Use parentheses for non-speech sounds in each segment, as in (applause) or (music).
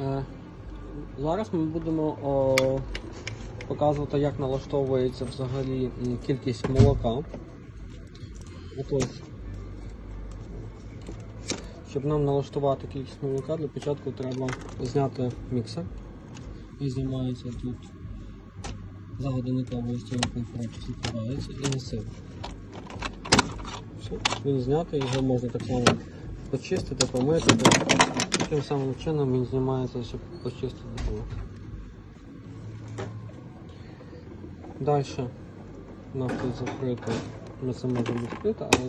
Е, Зараз ми будемо показувати, як налаштовується взагалі кількість молока. Щоб нам налаштувати кількість молока, для початку треба зняти міксер. І знімається тут за годинниковою стрілкою коротше відкривається і насив. Він знятий, його можна так само почистити, помити. Таким самим чином він знімається, щоб почистити було. Далі у нас тут закрито, ми це можемо відкрити, але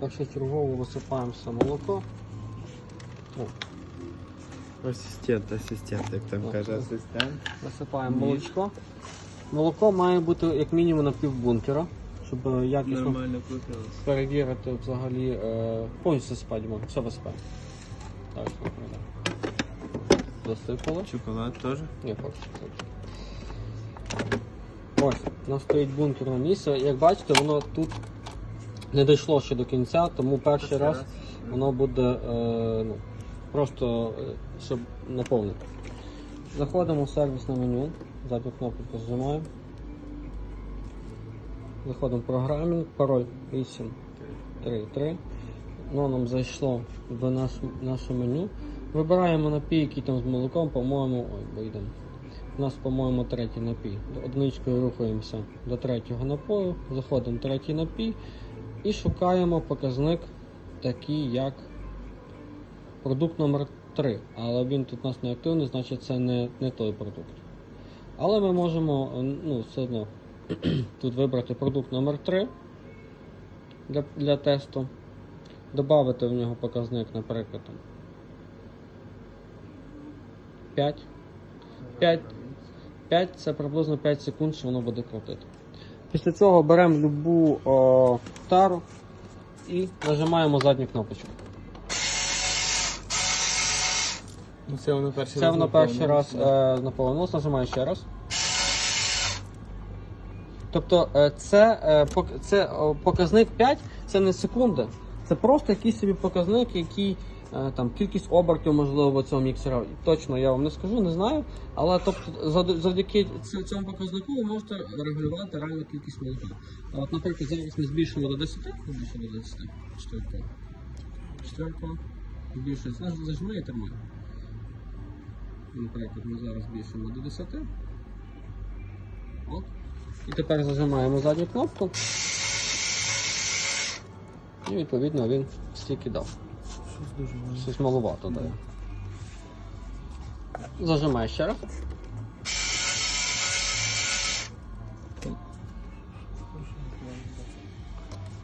першочергово висипаємо все молоко. О, Асистент, асистент, як там каже асистент. Висипаємо молочко. Молоко має бути як мінімум на півбункера, щоб е, якісно Нормально перевірити взагалі е, повністю засипати все висипаємо. Так, що треба. Засипали. Шоколад теж? Ні, поки що. Ось, у нас стоїть бункерне місце. Як бачите, воно тут не дійшло ще до кінця, тому перший раз воно буде е, ну, просто е, щоб наповнити. Заходимо в сервісне меню, задню кнопку зажимаємо. Заходимо в програмінг, пароль 833. Воно нам зайшло в наш, наше меню. Вибираємо напій, який там з молоком, по-моєму, ой, вийдемо. У нас, по-моєму, третій напій. Одиничкою рухаємося до третього напою, заходимо в третій напій і шукаємо показник такий, як продукт номер 3 Але він тут у нас не активний, значить це не, не той продукт. Але ми можемо ну, все одно (clears throat) тут вибрати продукт номер 3 для, для тесту. Добавити в нього показник, наприклад, 5. 5, 5 це приблизно 5 секунд, що воно буде крутити. Після цього беремо любу о, тару і нажимаємо задню кнопочку. Ну це воно перший Це раз. воно перший раз е, наповнилось, нажимаю ще раз. Тобто е, це, е, пок- це о, показник 5, це не секунди, це просто якийсь собі показник, який е, там кількість обертів, можливо, цього міксера. Точно я вам не скажу, не знаю. Але тобто, завдяки цьому показнику ви можете регулювати реальну кількість молока. От, наприклад, зараз ми збільшимо до 10, збільшимо до 10, четвертого. Четвертого, збільшується, зажми і тримай. Наприклад, ми зараз збільшимо до 10. От. І тепер зажимаємо задню кнопку. І відповідно він стільки дав. Щось дуже мало. Щось маловато дає. Зажимаю ще раз.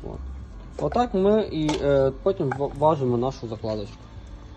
От. Отак ми і е, потім ва- важимо нашу закладочку.